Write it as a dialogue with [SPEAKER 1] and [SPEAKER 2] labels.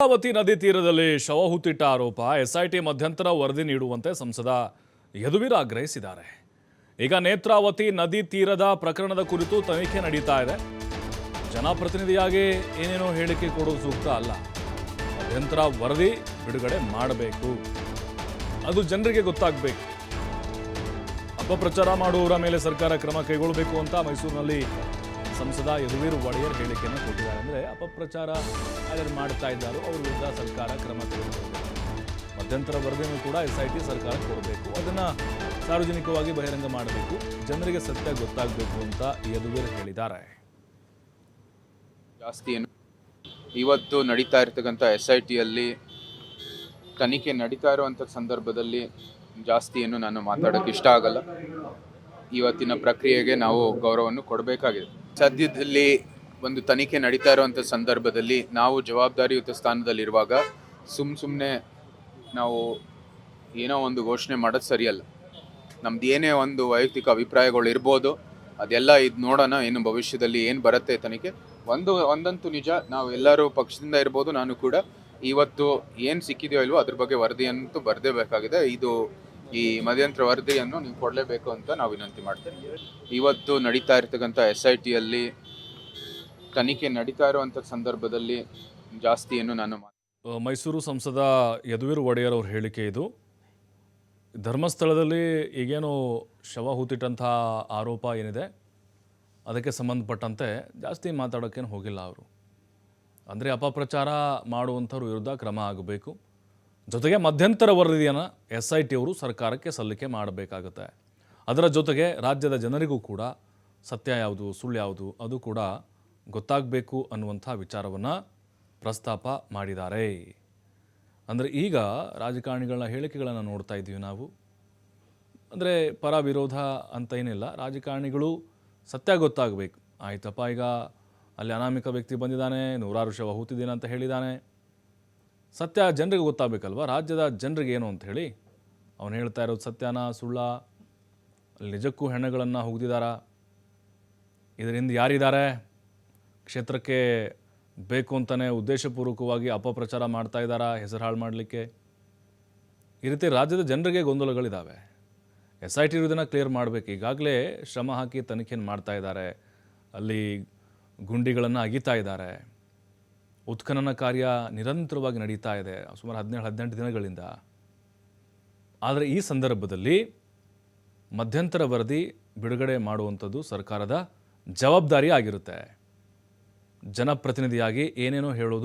[SPEAKER 1] ನೇತ್ರಾವತಿ ನದಿ ತೀರದಲ್ಲಿ ಶವ ಹುತ್ತಿಟ್ಟ ಆರೋಪ ಎಸ್ಐಟಿ ಮಧ್ಯಂತರ ವರದಿ ನೀಡುವಂತೆ ಸಂಸದ ಯದುವೀರ್ ಆಗ್ರಹಿಸಿದ್ದಾರೆ. ಈಗ ನೇತ್ರಾವತಿ ನದಿ ತೀರದ ಪ್ರಕರಣದ ಕುರಿತು ತನಿಖೆ ನಡೀತಾ ಇದೆ. ಜನಪ್ರತಿನಿಧಿಯಾಗಿ ಏನೇನೋ ಹೇಳಿಕೆ ಕೊಡೋದು ಸೂಕ್ತ ಅಲ್ಲ. ಮಧ್ಯಂತರ ವರದಿ ಬಿಡುಗಡೆ ಮಾಡಬೇಕು. ಅದು ಜನರಿಗೆ ಗೊತ್ತಾಗಬೇಕು. ಅಪಪ್ರಚಾರ ಮಾಡುವವರ ಮೇಲೆ ಸರ್ಕಾರ ಕ್ರಮ ಕೈಗೊಳ್ಳಬೇಕು ಅಂತ ಮೈಸೂರಿನಲ್ಲಿ ಸಂಸದ ಯದುವೀರ್ ಒಡೆಯರ್ ಹೇಳಿಕೆಯನ್ನು ಕೊಟ್ಟಿದ್ದಾರೆ. ಅಂದರೆ ಅಪಪ್ರಚಾರ ಯಾರು ಮಾಡ್ತಾ ಇದ್ದಾರೋ ಅವ್ರ ವಿರುದ್ಧ ಸರ್ಕಾರ ಕ್ರಮ ತೆಗೆದುಕೊಳ್ಳಬೇಕು. ಮಧ್ಯಂತರ ವರದಿಯನ್ನು ಕೂಡ ಎಸ್ ಐ ಟಿ ಸರ್ಕಾರ ಕೊಡಬೇಕು. ಅದನ್ನು ಸಾರ್ವಜನಿಕವಾಗಿ ಬಹಿರಂಗ ಮಾಡಬೇಕು. ಜನರಿಗೆ ಸತ್ಯ ಗೊತ್ತಾಗಬೇಕು ಅಂತ ಯದುವೀರ್ ಹೇಳಿದ್ದಾರೆ.
[SPEAKER 2] ಜಾಸ್ತಿ ಏನು? ಇವತ್ತು ನಡೀತಾ ಇರ್ತಕ್ಕಂಥ ಎಸ್ ಐ ಟಿಯಲ್ಲಿ ತನಿಖೆ ನಡೀತಾ ಇರುವಂಥ ಸಂದರ್ಭದಲ್ಲಿ ಜಾಸ್ತಿ ಏನು ನಾನು ಮಾತಾಡೋಕ್ಕೆ ಇಷ್ಟ ಆಗಲ್ಲ. ಇವತ್ತಿನ ಪ್ರಕ್ರಿಯೆಗೆ ನಾವು ಗೌರವವನ್ನು ಕೊಡಬೇಕಾಗಿದೆ. ಸದ್ಯದಲ್ಲಿ ಒಂದು ತನಿಖೆ ನಡೀತಾ ಇರುವಂಥ ಸಂದರ್ಭದಲ್ಲಿ ನಾವು ಜವಾಬ್ದಾರಿಯುತ ಸ್ಥಾನದಲ್ಲಿರುವಾಗ ಸುಮ್ಮ ಸುಮ್ಮನೆ ನಾವು ಏನೋ ಒಂದು ಘೋಷಣೆ ಮಾಡೋದು ಸರಿಯಲ್ಲ. ನಮ್ದು ಏನೇ ಒಂದು ವೈಯಕ್ತಿಕ ಅಭಿಪ್ರಾಯಗಳು ಇರ್ಬೋದು, ಅದೆಲ್ಲ ಇದು ನೋಡೋಣ ಏನು ಭವಿಷ್ಯದಲ್ಲಿ ಏನು ಬರುತ್ತೆ ತನಿಖೆ. ಒಂದು, ಒಂದಂತೂ ನಿಜ, ನಾವು ಎಲ್ಲರೂ ಪಕ್ಷದಿಂದ ಇರ್ಬೋದು, ನಾನು ಕೂಡ. ಇವತ್ತು ಏನು ಸಿಕ್ಕಿದೆಯೋ ಇಲ್ವೋ ಅದ್ರ ಬಗ್ಗೆ ವರದಿಯಂತೂ ಬರದೇ ಬೇಕಾಗಿದೆ. ಇದು ಈ ಮಧ್ಯಂತರ ವರದಿಯನ್ನು ನೀವು ಕೊಡಲೇಬೇಕು ಅಂತ ನಾವು ವಿನಂತಿ ಮಾಡ್ತೇವೆ. ಇವತ್ತು ನಡೀತಾ ಇರ್ತಕ್ಕಂಥ ಎಸ್ ಐ ಟಿಯಲ್ಲಿ ತನಿಖೆ ನಡೀತಾ ಇರುವಂಥ ಸಂದರ್ಭದಲ್ಲಿ ಜಾಸ್ತಿ ಏನು ನಾನು
[SPEAKER 1] ಮೈಸೂರು ಸಂಸದ ಯದುವೀರ್ ಒಡೆಯರ್ ಅವ್ರ ಹೇಳಿಕೆ ಇದು. ಧರ್ಮಸ್ಥಳದಲ್ಲಿ ಈಗೇನು ಶವ ಹೂತಿಟ್ಟಂಥ ಆರೋಪ ಏನಿದೆ, ಅದಕ್ಕೆ ಸಂಬಂಧಪಟ್ಟಂತೆ ಜಾಸ್ತಿ ಮಾತಾಡೋಕ್ಕೇನು ಹೋಗಿಲ್ಲ ಅವರು. ಅಂದರೆ ಅಪಪ್ರಚಾರ ಮಾಡುವಂಥವ್ರ ವಿರುದ್ಧ ಕ್ರಮ ಆಗಬೇಕು. ಜೊತೆಗೆ ಮಧ್ಯಂತರ ವರದಿಯನ್ನು ಎಸ್ ಐ ಟಿಯವರು ಸರ್ಕಾರಕ್ಕೆ ಸಲ್ಲಿಕೆ ಮಾಡಬೇಕಾಗುತ್ತೆ. ಅದರ ಜೊತೆಗೆ ರಾಜ್ಯದ ಜನರಿಗೂ ಕೂಡ ಸತ್ಯ ಯಾವುದು, ಸುಳ್ಳು ಯಾವುದು, ಅದು ಕೂಡ ಗೊತ್ತಾಗಬೇಕು ಅನ್ನುವಂಥ ವಿಚಾರವನ್ನು ಪ್ರಸ್ತಾಪ ಮಾಡಿದ್ದಾರೆ. ಅಂದರೆ ಈಗ ರಾಜಕಾರಣಿಗಳ ಹೇಳಿಕೆಗಳನ್ನು ನೋಡ್ತಾ ಇದ್ದೀವಿ ನಾವು. ಅಂದರೆ ಪರ ವಿರೋಧ ಅಂತ ಏನಿಲ್ಲ, ರಾಜಕಾರಣಿಗಳು ಸತ್ಯ ಗೊತ್ತಾಗಬೇಕು. ಆಯ್ತಪ್ಪ, ಈಗ ಅಲ್ಲಿ ಅನಾಮಿಕ ವ್ಯಕ್ತಿ ಬಂದಿದ್ದಾನೆ, ನೂರಾರು ಶವ ಹೂತಿದ್ದೀನಿ ಅಂತ ಹೇಳಿದ್ದಾನೆ. ಸತ್ಯ ಜನರಿಗೆ ಗೊತ್ತಾಗಬೇಕಲ್ವ? ರಾಜ್ಯದ ಜನರಿಗೆ ಏನು ಅಂತ ಹೇಳಿ ಅವನು ಹೇಳ್ತಾ ಇರೋದು ಸತ್ಯನ, ಸುಳ್ಳ ನಿಜಕ್ಕೂ ಹೆಣ್ಣುಗಳನ್ನು ಹುಗ್ದಿದಾರ? ಇದರಿಂದ ಯಾರಿದ್ದಾರೆ? ಕ್ಷೇತ್ರಕ್ಕೆ ಬೇಕು ಅಂತಲೇ ಉದ್ದೇಶಪೂರ್ವಕವಾಗಿ ಅಪಪ್ರಚಾರ ಮಾಡ್ತಾ ಇದ್ದಾರಾ ಹೆಸರು ಹಾಳು ಮಾಡಲಿಕ್ಕೆ? ಈ ರೀತಿ ರಾಜ್ಯದ ಜನರಿಗೆ ಗೊಂದಲಗಳಿದ್ದಾವೆ ಎಸ್ ಐ ಟಿ ಇರೋದನ್ನು ಕ್ಲಿಯರ್ ಮಾಡಬೇಕು. ಈಗಾಗಲೇ ಶ್ರಮ ಹಾಕಿ ತನಿಖೆಯನ್ನು ಮಾಡ್ತಾ ಇದ್ದಾರೆ ಅಲ್ಲಿ ಗುಂಡಿಗಳನ್ನು ಅಗಿತಾ ಇದ್ದಾರೆ ಉತ್ಖನನ ಕಾರ್ಯ ನಿರಂತರವಾಗಿ ನಡೀತಾ ಇದೆ, ಸುಮಾರು ಹದಿನೇಳು, ಹದಿನೆಂಟು ದಿನಗಳಿಂದ. ಆದರೆ ಈ ಸಂದರ್ಭದಲ್ಲಿ ಮಧ್ಯಂತರ ವರದಿ ಬಿಡುಗಡೆ ಮಾಡುವಂಥದ್ದು ಸರ್ಕಾರದ ಜವಾಬ್ದಾರಿ ಆಗಿರುತ್ತೆ. ಜನಪ್ರತಿನಿಧಿಯಾಗಿ ಏನೇನೋ ಹೇಳೋದು